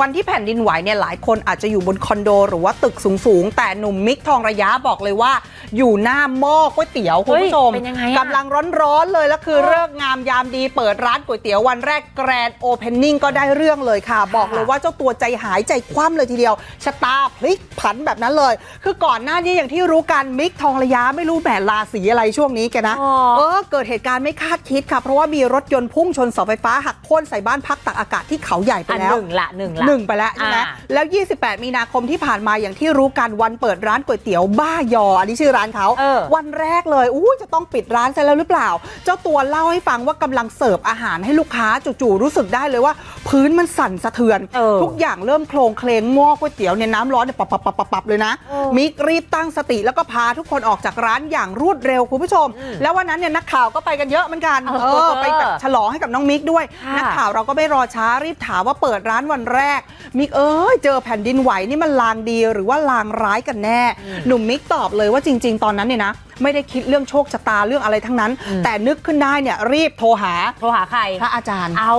วันที่แผ่นดินไหวเนี่ยหลายคนอาจจะอยู่บนคอนโดหรือว่าตึกสูงๆแต่หนุ่มมิกทองระยะบอกเลยว่า อยู่หน้าหม้อก๋วยเตี๋ยวคุณผู้ชมเฮ้ยเป็นยังไงอะกำลังร้อนๆเลยแล้วคือเลิกษ์งามยามดีเปิดร้านก๋วยเตี๋ยววันแรกแกรนโอเพนนิ่งก็ได้เรื่องเลยค่ะ บอกเลยว่าเจ้าตัวใจหายใจคว่ำเลยทีเดียวชะตาพลิกผันแบบนั้นเลย คือก่อนหน้านี้อย่างที่รู้กันมิกทองระยะไม่รู้แหมราศีอะไรช่วงนี้แกนะอ๋อเออเกิดเหตุการณ์ไม่คาดคิดค่ะ เพราะว่ามีรถยนต์พุ่งชนเสาไฟฟ้าหักโค่นใส่บ้านพักตักอากาศที่เขาใหญ่ไปอันแล้วหนึ่งละหนึ่งละหนึ่งไปแล้วใช่ไหมอ่าแล้ว 28 มีนาคมที่ผ่านมาอย่างที่รู้กันวันเปิดร้านก๋วยเตี๋ยวบ้ายออันนี้ชื่อร้านเขาเออวันแรกเลยอู้จะต้องปิดร้านซะแล้วหรือเปล่า เจ้าตัวเล่าให้ฟังว่ากำลังเสิร์ฟอาหารให้ลูกค้าจู่ๆรู้สึกได้เลยว่า พื้นมันสั่นสะเทือนเออทุกอย่างเริ่มโคลงเคลงหม้อก๋วยเตี๋ยวเนี่ยน้ำร้อนเนี่ยปับปับปับปับปับเลยนะเออมิกรีบตั้งสติแล้วก็พาทุกคนออกจากร้านอย่างรวดเร็วคุณผู้ชมอืมแล้ววันนั้นเนี่ยนักข่าวก็ไปกันเยอะเหมือนกันเออเออไปแบบฉลองให้กับน้องมิกด้วยค่ะนักข่าวเราก็ไม่รอช้ารีบถามว่าเปิดร้านวันแรก มิกเอ้ยเจอแผ่นดินไหวนี่มันลางดีหรือว่าลางร้ายกันแน่ หนุ่มมิกตอบเลยว่าจริง ๆ ตอนนั้นเนี่ยนะ ไม่ได้คิดเรื่องโชคชะตาเรื่องอะไรทั้งนั้น แต่นึกขึ้นได้เนี่ยรีบโทรหาโทรหาใคร พระอาจารย์ เอา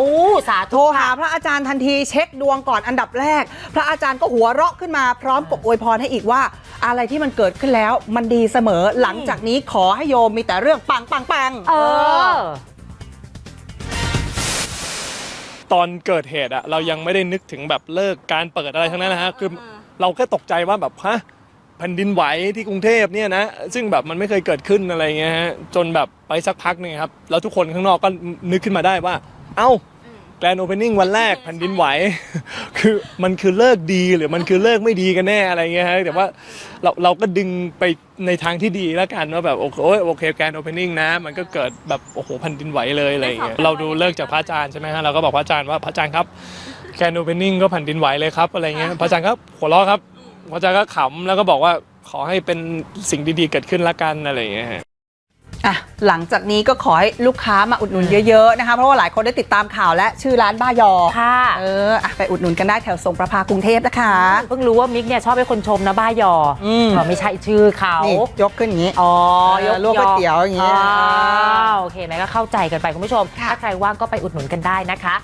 สาธุโทรหาพระอาจารย์ทันทีเช็คดวงก่อนอันดับแรก พระอาจารย์ก็หัวเราะขึ้นมาพร้อมกับอวยพรให้อีกว่า อะไรที่มันเกิดขึ้นแล้วมันดีเสมอหลังจากนี้ขอให้โยมมีแต่เรื่องปังปังปังเออตอนเกิดเหตุอะเรายังไม่ได้นึกถึงแบบเลิกการเปิดอะไรทั้งนั้นนะฮะคือเราแค่ตกใจว่าแบบฮะ แผ่นดินไหวที่กรุงเทพเนี่ยนะซึ่งแบบมันไม่เคยเกิดขึ้นอะไรเงี้ยฮะจนแบบไปสักพักหนึงครับ แล้วทุกคนข้างนอกก็นึกขึ้นมาได้ว่า เอ้าแกรนโอเพนนิ่งวันแรกแผ่นดินไหว คือมันคือเลิกดีหรือมันคือเลิกไม่ดีกันแน่อะไรเงี้ยฮะแต่ว่าเราเราก็ดึงไปในทางที่ดีแล้วกันว่าแบบโอเคโอ้ยโอเคแกรนโอเพนนิ่งนะ มันก็เกิดแบบโอ้โหแผ่นดินไหวเลยอะไรเงี้ยเราดูเลิกจากพระอาจารย์ใช่ไหมฮะเราก็บอกพระอาจารย์ว่าพระอาจารย์ครับแคนโอเพนนิ่งก็แผ่นดินไหวเลยครับอะไรเงี้ยพระอาจารย์ก็หัวเราะครับ พระอาจารย์ก็ขำแล้วก็บอกว่าขอให้เป็นสิ่งดีๆเกิดขึ้นละกันอะไรอย่างเงี้ยฮะ อะหลังจากนี้ก็ขอให้ลูกค้ามาอุดหนุนเยอะๆนะคะ เพราะว่าหลายคนได้ติดตามข่าวและชื่อร้านบ้ายอค่ะเอออะไปอุดหนุนกันได้แถวทรงประภากรุงเทพนะคะ เพิ่งรู้ว่ามิกเนี่ยชอบให้คนชมนะบ้ายออม เออไม่ใช่ชื่อเขานี่ยกขึ้นอย่างนี้ อ๋อเออยกลวกก๋วยเตี๋ยวอย่างเงี้ย อ๋อโอเคไหมก็เข้าใจกันไปคุณผู้ชม ถ้าใครว่างก็ไปอุดหนุนกันได้นะคะ